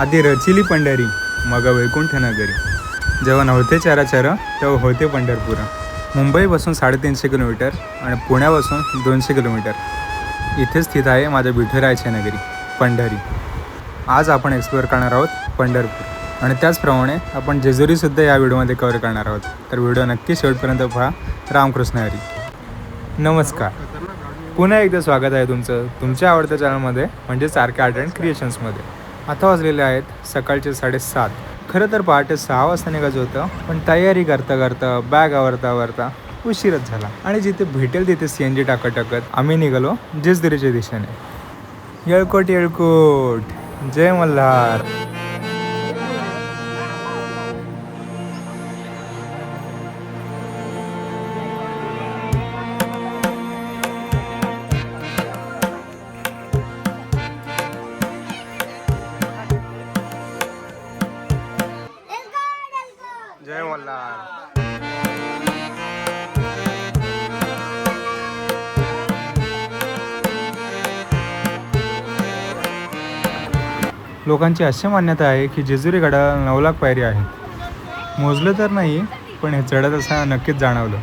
आधी रचिली पंढरी मग वैकुंठ नगरी जेव्हा नव्हते चराचर तेव्हा होते पंढरपूर. मुंबईपासून साडेतीनशे किलोमीटर आणि पुण्यापासून दोनशे किलोमीटर. इथे स्थित आहे माझ्या विठुरायची नगरी पंढरी. आज आपण एक्सप्लोअर करणार आहोत पंढरपूर. आणि त्याचप्रमाणे आपण जेजुरीसुद्धा या व्हिडिओमध्ये कवर करणार आहोत. तर व्हिडिओ नक्की शेवटपर्यंत पहा. रामकृष्ण हरी. नमस्कार. पुन्हा एकदा स्वागत आहे तुमचं. तुमच्या आवडत्या चॅनलमध्ये म्हणजे सारख्या आर्ट अँड क्रिएशन्समध्ये आता वाजलेले आहेत सकाळचे साडेसात. खरं तर पहाटे सहा वाजता निघायचं होतं पण तयारी करता करता बॅग आवरता आवरता उशीरच झाला. आणि जिथे भेटेल तिथे सी एन जी टाकत टाकत आम्ही निघालो जेजुरीच्या दिशेने. येळकोट येळकोट. जय मल्हार. लोकांची अशी मान्यता आहे की जेजुरी गडाला नऊ लाख पायरी आहेत मोजलं तर नाही पण हे चढत असताना नक्कीच जाणवलं.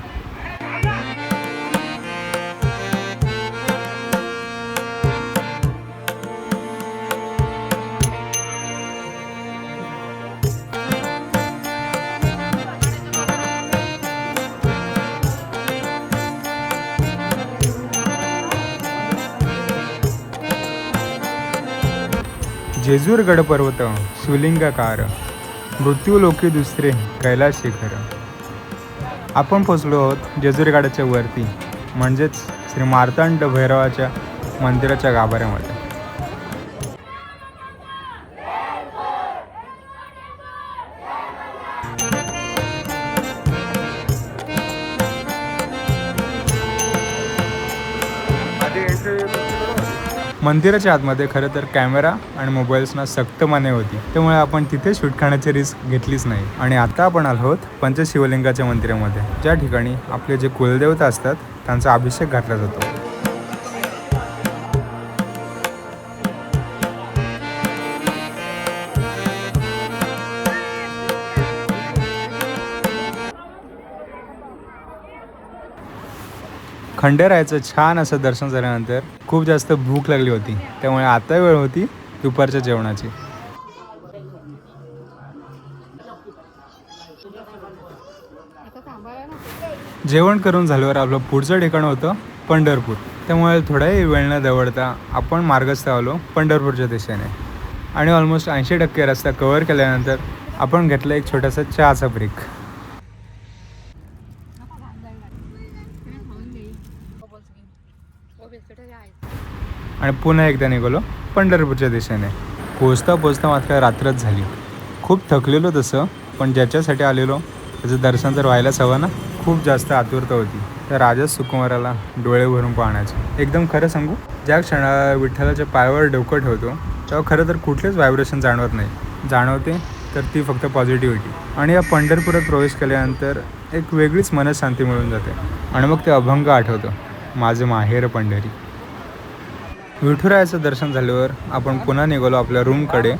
जेजूरगड पर्वत शिवलिंगाकार मृत्यूलोकी दुसरे कैलास शिखर आपण पोचलो आहोत जेजूरगडाच्या वरती म्हणजेच श्री मार्तांड भैरवाच्या मंदिराच्या गाभाऱ्यामध्ये. मंदिराच्या आतमध्ये खरं तर कॅमेरा आणि मोबाईल्सना सक्त माने होती. त्यामुळे आपण तिथे शूट करण्याची रिस्क घेतलीच नाही. आणि आता आपण आलो आहोत पंचशिवलिंगाच्या मंदिरामध्ये. ज्या ठिकाणी आपले जे कुलदेवता असतात त्यांचा अभिषेक घातला जातो. खंडेरायचं छान असं दर्शन झाल्यानंतर खूप जास्त भूक लागली होती. त्यामुळे आता वेळ होती दुपारच्या जेवणाची. जेवण करून झाल्यावर आपलं पुढचं ठिकाण होतं पंढरपूर. त्यामुळे थोडाही वेळ न दवडता आपण मार्गस्थ आलो पंढरपूरच्या दिशेने. आणि ऑलमोस्ट ऐंशी टक्के रस्ता कवर केल्यानंतर आपण घेतला एक छोटासा चहाचा ब्रेक आणि पुन्हा एकदा निघालो पंढरपूरच्या दिशेने. पोचता पोचता मात्र रात्रच झाली. खूप थकलेलो तसं पण ज्याच्यासाठी आलेलो त्याचं दर्शन तर व्हायलाच हवं ना? खूप जास्त आतुरता होती. तर राजा सुकुमाराला डोळे भरून पाहण्याचे. एकदम खरं सांगू ज्या क्षणाला विठ्ठलाच्या पायावर डोकं ठेवतो तेव्हा खरं तर कुठलेच व्हायब्रेशन जाणवत नाही. जाणवते तर ती फक्त पॉझिटिव्हिटी आणि या पंढरपुरात प्रवेश केल्यानंतर एक वेगळीच मनशांती मिळून जाते. आणि मग ते अभंग आठवतं. माझं माहेर पंढरी. विठुरायाचं दर्शन झाल्यावर आपण पुन्हा निघालो आपल्या रूमकडे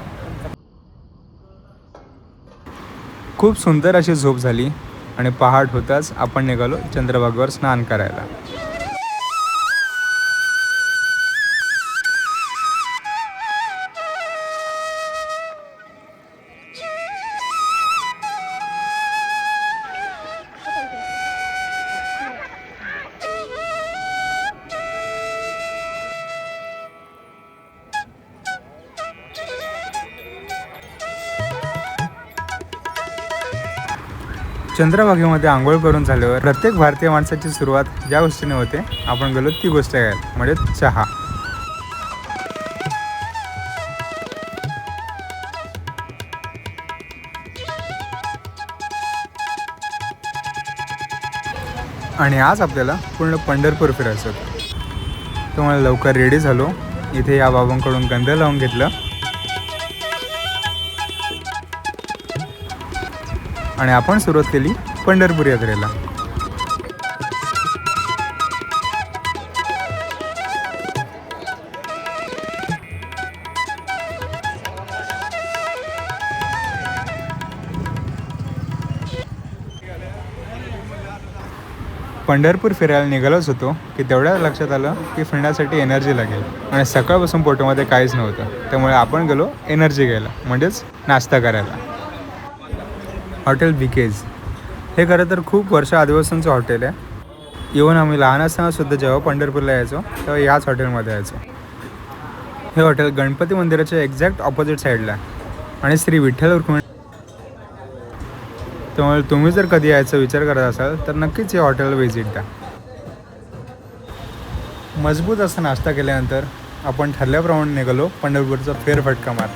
खूप सुंदर अशी झोप झाली आणि पहाट होताच आपण निघालो चंद्रभागेवर स्नान करायला. चंद्रभागेमध्ये आंघोळ करून झाल्यावर प्रत्येक भारतीय माणसाची सुरुवात ज्या गोष्टीने होते आपण गेलो ती गोष्ट आहे म्हणजे चहा. आणि आज आपल्याला पूर्ण पंढरपूर फिरायचं होतं. त्यामुळे लवकर रेडी झालो. इथे या बाबांकडून गंध लावून घेतलं. आणि आपण सुरुवात केली पंढरपूर यात्रेला पंढरपूर फिरायला निघालोच होतो की तेवढ्या लक्षात आलं की फिरण्यासाठी एनर्जी लागेल आणि सकाळपासून पोटोमध्ये काहीच नव्हतं. त्यामुळे आपण गेलो एनर्जी घ्यायला म्हणजेच नाश्ता करायला. हॉटेल विकेज. हे खरं तर खूप वर्ष आदिवासांचं हॉटेल आहे. इवन आम्ही लहान असतानासुद्धा जेव्हा पंढरपूरला यायचो तेव्हा याच हॉटेलमध्ये यायचो. हे हॉटेल गणपती मंदिराच्या एक्झॅक्ट ऑपोजिट साईडला आहे आणि श्री विठ्ठल रुक्मिणी त्यामुळे तुम्ही जर कधी यायचा विचार करत असाल तर नक्कीच या हॉटेलला व्हिजिट द्या. मजबूत असा नाश्ता केल्यानंतर आपण ठरल्याप्रमाणे निघालो पंढरपूरचा फेरफटका मार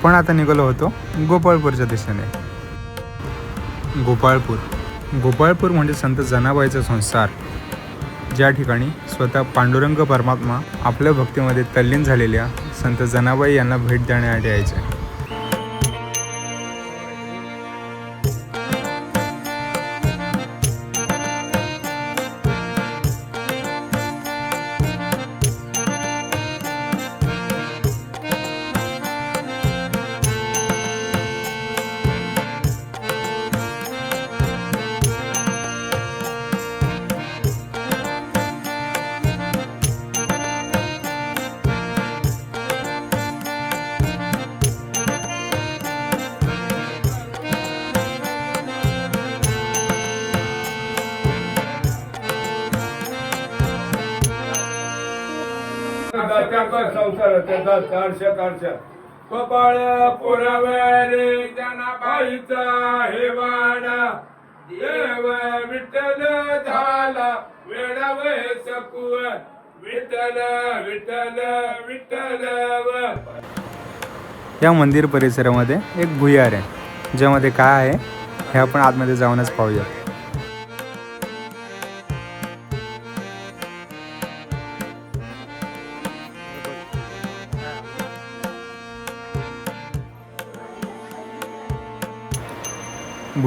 आपण आता निघालो होतो गोपाळपूरच्या दिशेने. गोपाळपूर. गोपाळपूर म्हणजे संत जनाबाईचा संसार. ज्या ठिकाणी स्वतः पांडुरंग परमात्मा आपल्या भक्तीमध्ये तल्लीन झालेल्या संत जनाबाई यांना भेट देण्यासाठी यायचे. त्याचा संसार त्याचा कार्श कार्श. कपाळ पुरावरे त्यांना बाईचा हे वाडा. देव विठ्ठल झाला वेळाव सकू विठ्ठल विठ्ठल विठ्ठल व या मंदिर परिसरामध्ये एक भुयार आहे ज्यामध्ये काय आहे हे आपण आतमध्ये जाऊनच पाहूया.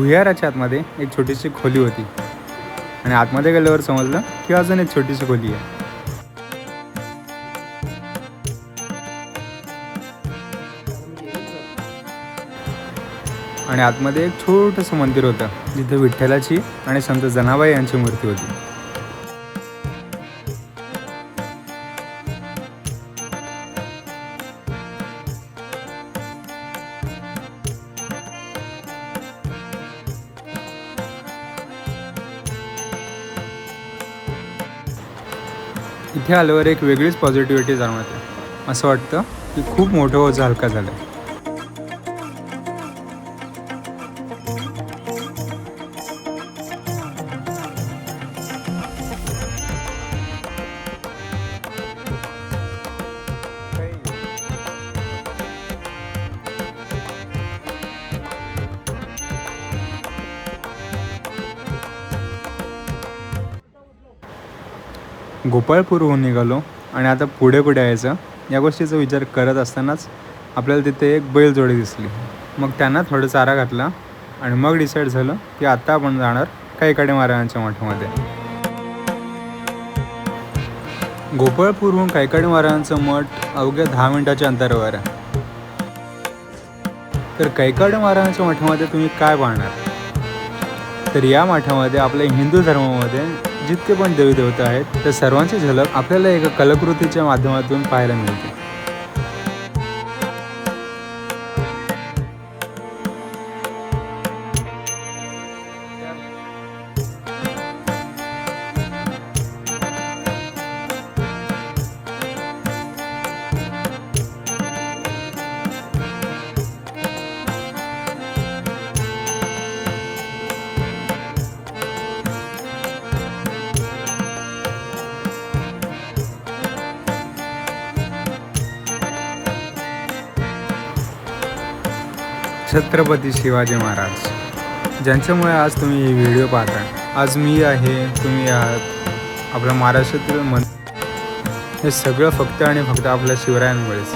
भुयाराच्या आतमध्ये एक छोटीशी खोली होती. आणि आतमध्ये गेल्यावर समजलं की अजून एक छोटीशी खोली आहे. आणि आतमध्ये एक छोटंसं मंदिर होतं जिथे विठ्ठलाची आणि संत जनाबाई यांची मूर्ती होती. इथे आल्यावर एक वेगळीच पॉझिटिव्हिटी जाणवते. असं वाटतं की खूप मोठं ओझं का झालं. गोपाळपूरहून निघालो आणि आता पुढे कुठे यायचं या गोष्टीचा विचार करत असतानाच आपल्याला तिथे एक बैलजोडी दिसली. मग त्यांना थोडं चारा घातला आणि मग डिसाईड झालं की आत्ता आपण जाणार कैकाडे महाराजांच्या मठामध्ये. गोपाळपूरहून कैकाडे महाराजांचं मठ अवघ्या दहा मिनिटाच्या अंतरावर आहे. तर कैकाडे महाराजांच्या मठामध्ये तुम्ही काय पाहणार? तर या मठामध्ये आपल्या हिंदू धर्मामध्ये जितके पण देवी देवता आहेत त्या सर्वांची झलक आपल्याला एका कलाकृतीच्या माध्यमातून पाहायला मिळते. छत्रपती शिवाजी महाराज ज्यांच्यामुळे आज तुम्ही हे व्हिडिओ पाहता. आज मी आहे तुम्ही आहात. आपलं महाराष्ट्रातील मन हे सगळं फक्त आणि फक्त आपल्या शिवरायांमुळेच.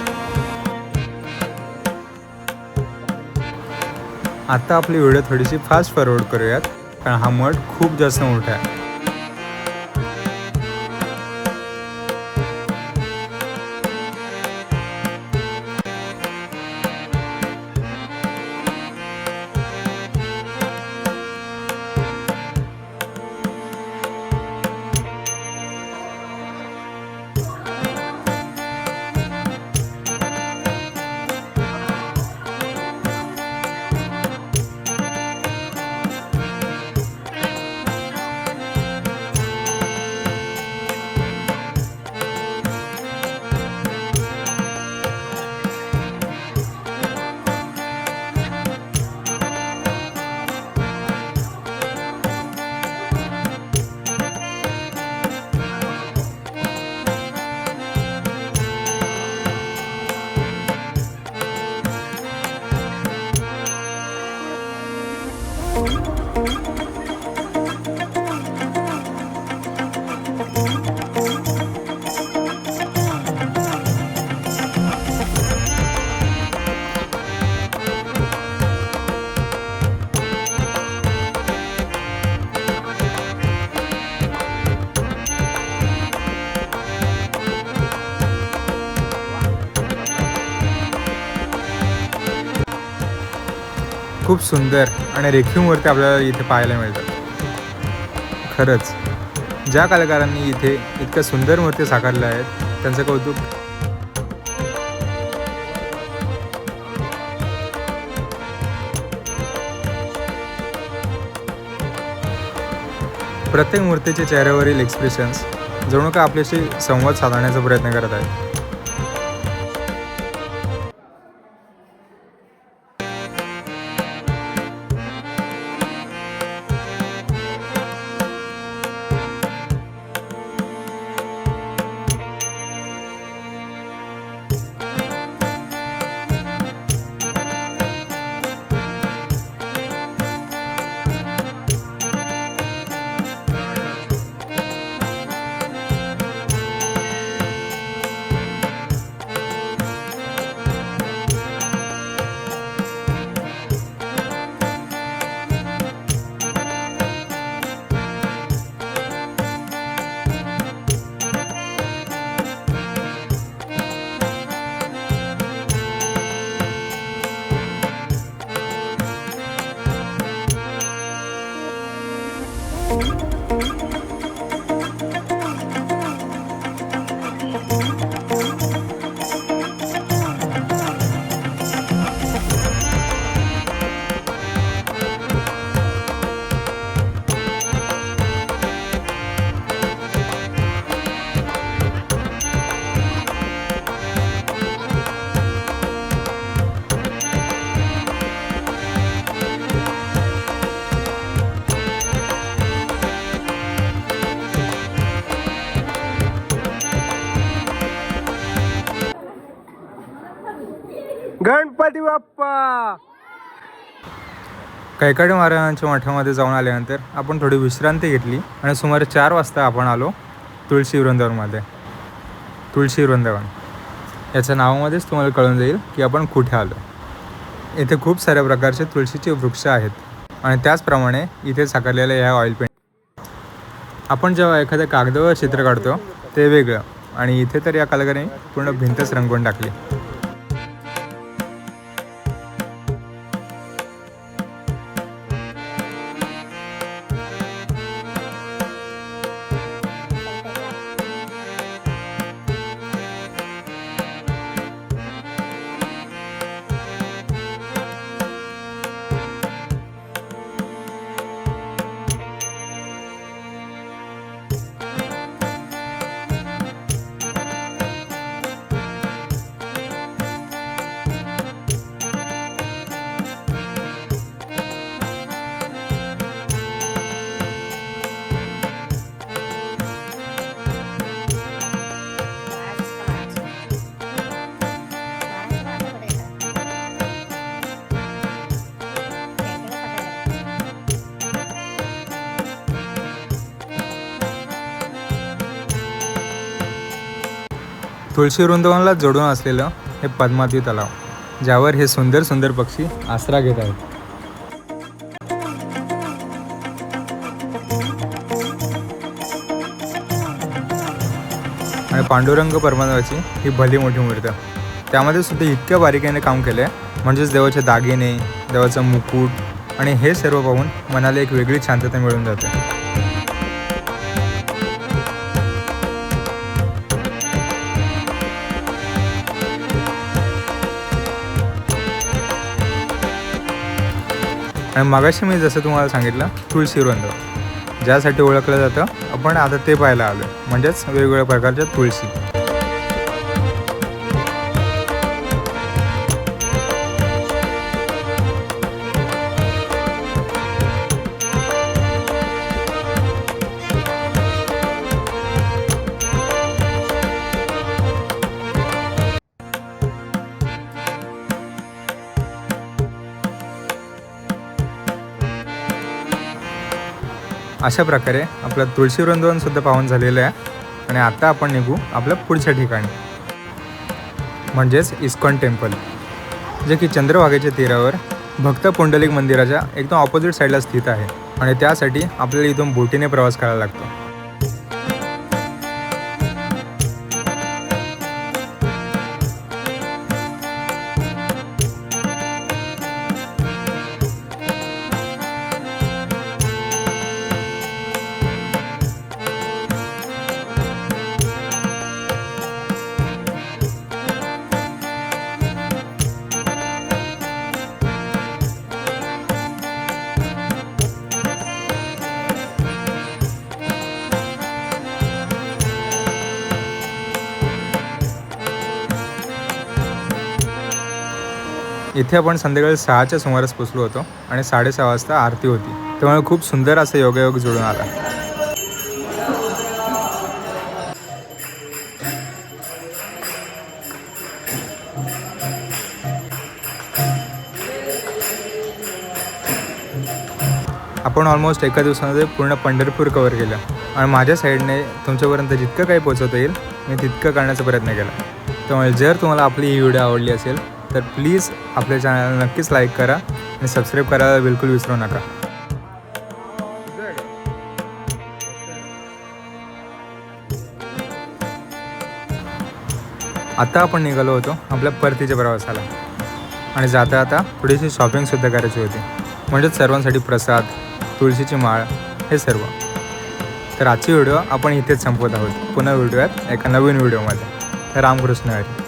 आता आपली व्हिडिओ थोडीशी फास्ट फॉरवर्ड करूयात कारण हा मठ खूप जास्त मोठा आहे. खूप सुंदर आणि रेखीव मूर्ती आपल्याला इथे पाहायला मिळतात. खरंच ज्या कलाकारांनी इथे इतक्या सुंदर मूर्ती साकारल्या आहेत त्यांचं कौतुक प्रत्येक मूर्तीच्या चेहऱ्यावरील एक्सप्रेशन्स जणू का आपल्याशी संवाद साधण्याचा प्रयत्न करत आहेत. गणपती बाप्पा! कैकाडी महाराजांच्या मठामध्ये जाऊन आल्यानंतर आपण थोडी विश्रांती घेतली आणि सुमारे चार वाजता आपण आलो तुळशी वृंदावनमध्ये. तुळशी वृंदावन. याच्या नावामध्येच तुम्हाला कळून जाईल की आपण कुठे आलो. इथे खूप साऱ्या प्रकारचे तुळशीचे वृक्ष आहेत आणि त्याचप्रमाणे इथे साकारलेल्या या ऑइल पेंट आपण जेव्हा एखाद्या कागदावर चित्र काढतो ते वेगळं आणि इथे तर या कलाकाराने पूर्ण भिंतच रंगवून टाकली. तुळशी वृंदावनला जोडून असलेलं हे पद्मावती तलाव ज्यावर हे सुंदर सुंदर पक्षी आसरा घेत आहेत. आणि पांडुरंग परमादेवाची ही भली मोठी मूर्त. त्यामध्ये सुद्धा इतक्या बारीकीने काम केलं आहे म्हणजेच देवाचे दागिने देवाचं मुकुट आणि हे सर्व पाहून मनाला एक वेगळी शांतता मिळून जाते. आणि मगाशी मी जसं तुम्हाला सांगितलं तुळशीवृंद ज्यासाठी ओळखलं जातं आपण आता ते पाहायला आलो म्हणजेच वेगवेगळ्या प्रकारच्या तुळशी. अशा प्रकारे आपलं तुळशी वृंदावनसुद्धा पाहून झालेलं आहे. आणि आता आपण निघू आपल्या पुढच्या ठिकाणी. म्हणजेच इस्कॉन टेम्पल जे की चंद्रभागेच्या तीरावर भक्त पुंडलिक मंदिराच्या एकदम ऑपोजिट साईडला स्थित आहे. आणि त्यासाठी आपल्याला इथून बोटीने प्रवास करायला लागतो. इथे आपण संध्याकाळी सहाच्या सुमारास पोचलो होतो आणि साडेसहा वाजता आरती होती. त्यामुळे खूप सुंदर असा योगायोग जुळून आला. आपण ऑलमोस्ट एका दिवसामध्ये पूर्ण पंढरपूर कवर केलं. आणि माझ्या साईडने तुमच्यापर्यंत जितकं काही पोचवता येईल मी तितकं करण्याचा प्रयत्न केला. त्यामुळे जर तुम्हाला आपली ही व्हिडिओ आवडली असेल तर प्लीज आपल्या चॅनलला नक्कीच लाईक करा आणि सबस्क्राईब करायला बिलकुल विसरू नका. आता आपण निघालो होतो आपल्या परतीच्या प्रवासाला. आणि जाता जाता थोडीशी शॉपिंगसुद्धा करायची होती. म्हणजेच सर्वांसाठी प्रसाद तुळशीची माळ हे सर्व. तर आजची व्हिडिओ आपण इथेच संपवत आहोत. पुन्हा व्हिडिओ एका नवीन व्हिडिओमध्ये रामकृष्ण हरी.